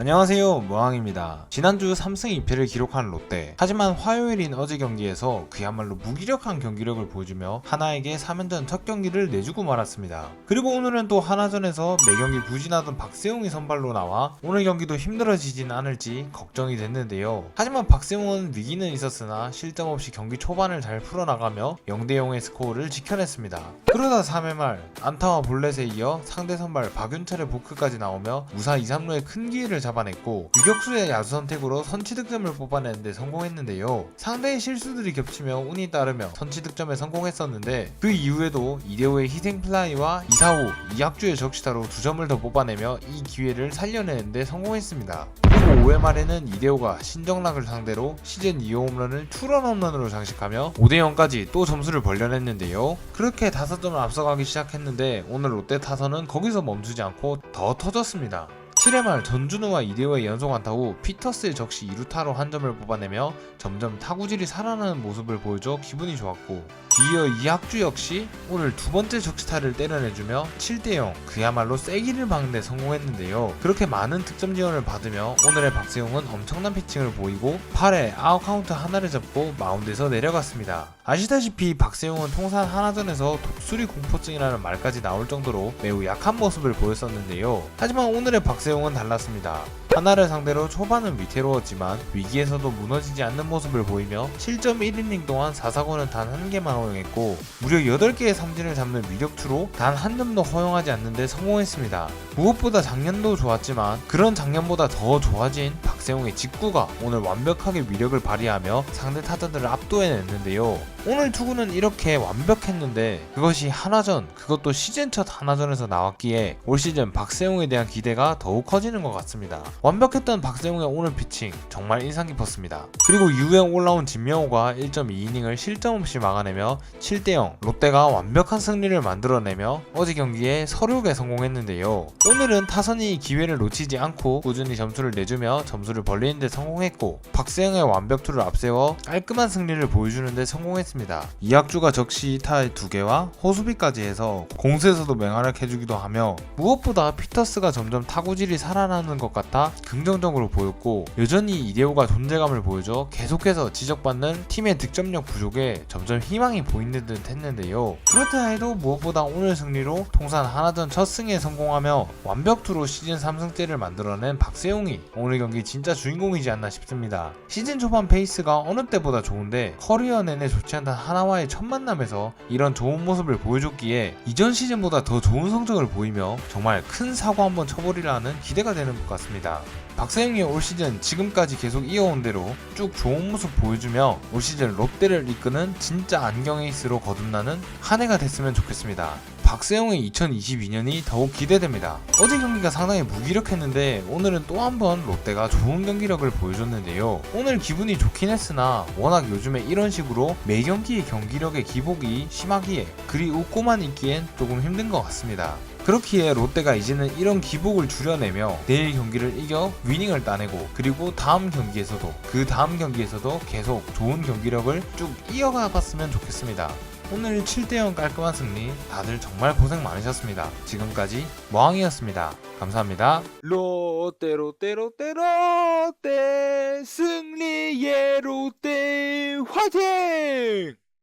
안녕하세요 무항입니다. 지난주 3승 2패를 기록한 롯데. 하지만 화요일인 어제 경기에서 그야말로 무기력한 경기력을 보여주며 하나에게 3연전 첫 경기를 내주고 말았습니다. 그리고 오늘은 또 하나전에서 매경기 부진하던 박세웅이 선발로 나와 오늘 경기도 힘들어지진 않을지 걱정이 됐는데요. 하지만 박세웅은 위기는 있었으나 실점 없이 경기 초반을 잘 풀어나가며 0대0의 스코어를 지켜냈습니다. 그러다 3회 말 안타와 볼넷에 이어 상대 선발 박윤철의 보크까지 나오며 무사 2, 3루의 큰 기회를 잡 아냈고 유격수의 야수 선택으로 선취 득점을 뽑아내는 데 성공했는데요. 상대의 실수들이 겹치며 운이 따르며 선취 득점에 성공했었는데 그 이후에도 이대호의 희생 플라이와 이사호, 이학주의 적시타로 두 점을 더 뽑아내며 이 기회를 살려내는 데 성공했습니다. 그리고 5회 말에는 이대호가 신정락을 상대로 시즌 2호 홈런을 투런 홈런으로 장식하며 5대 0까지 또 점수를 벌려냈는데요. 그렇게 5점을 앞서가기 시작했는데 오늘 롯데 타선은 거기서 멈추지 않고 더 터졌습니다. 7회 말 전준우와 이대호의 연속 안타 후 피터스의 적시 2루타로 한 점을 뽑아내며 점점 타구질이 살아나는 모습을 보여줘 기분이 좋았고 뒤이어 이학주 역시 오늘 두 번째 적시타를 때려내주며 7대0 그야말로 쐐기를 박는데 성공했는데요. 그렇게 많은 득점 지원을 받으며 오늘의 박세웅은 엄청난 피칭을 보이고 8회 아웃 카운트 하나를 잡고 마운드에서 내려갔습니다. 아시다시피 박세웅은 통산 하나전에서 독수리 공포증이라는 말까지 나올 정도로 매우 약한 모습을 보였었는데요. 하지만 오늘의 박세웅 은 달랐습니다 하나를 상대로 초반은 위태로웠지만 위기에서도 무너지지 않는 모습을 보이며 7.1이닝 동안 4사구는 단 한 개만 허용했고 무려 8개의 삼진을 잡는 위력투로 단 한 점도 허용하지 않는데 성공했습니다. 무엇보다 작년도 좋았지만 그런 작년보다 더 좋아진 박세웅의 직구가 오늘 완벽하게 위력을 발휘하며 상대 타자들을 압도해냈는데요. 오늘 투구는 이렇게 완벽했는데 그것이 하나전 그것도 시즌 첫 하나전에서 나왔기에 올 시즌 박세웅에 대한 기대가 더욱 커지는 것 같습니다. 완벽했던 박세웅의 오늘 피칭 정말 인상 깊었습니다. 그리고 이후에 올라온 진명호가 1.2이닝을 실점 없이 막아내며 7대0 롯데가 완벽한 승리를 만들어내며 어제 경기에 서륙에 성공했는데요. 오늘은 타선이 기회를 놓치지 않고 꾸준히 점수를 내주며 점수를 벌리는데 성공했고 박세웅의 완벽투를 앞세워 깔끔한 승리를 보여주는데 성공했습니다. 이학주가 적시 타의 두 개와 호수비까지 해서 공수에서도 맹활약 해주기도 하며 무엇보다 피터스가 점점 타구질이 살아나는 것 같아 긍정적으로 보였고 여전히 이대호가 존재감을 보여줘 계속해서 지적받는 팀의 득점력 부족에 점점 희망이 보이는 듯 했는데요. 그렇다 해도 무엇보다 오늘 승리로 통산 하나전 첫 승에 성공하며 완벽투로 시즌 3승째를 만들어낸 박세웅이 오늘 경기 진짜 주인공이지 않나 싶습니다. 시즌 초반 페이스가 어느 때보다 좋은데 커리어 내내 좋지 않던 하나와의 첫 만남에서 이런 좋은 모습을 보여줬기에 이전 시즌보다 더 좋은 성적을 보이며 정말 큰 사고 한번 쳐버리라는 기대가 되는 것 같습니다. 박세웅이 올 시즌 지금까지 계속 이어온 대로 쭉 좋은 모습 보여주며 올 시즌 롯데를 이끄는 진짜 안경 에이스로 거듭나는 한 해가 됐으면 좋겠습니다. 박세웅의 2022년이 더욱 기대됩니다. 어제 경기가 상당히 무기력했는데 오늘은 또 한 번 롯데가 좋은 경기력을 보여줬는데요. 오늘 기분이 좋긴 했으나 워낙 요즘에 이런 식으로 매 경기의 경기력의 기복이 심하기에 그리 웃고만 있기엔 조금 힘든 것 같습니다. 그렇기에 롯데가 이제는 이런 기복을 줄여내며 내일 경기를 이겨 위닝을 따내고 그리고 다음 경기에서도 그 다음 경기에서도 계속 좋은 경기력을 쭉 이어가 봤으면 좋겠습니다. 오늘 7대0 깔끔한 승리 다들 정말 고생 많으셨습니다. 지금까지 머항이었습니다. 감사합니다. 롯데 롯데 롯데 롯데 승리의 롯데 화이팅!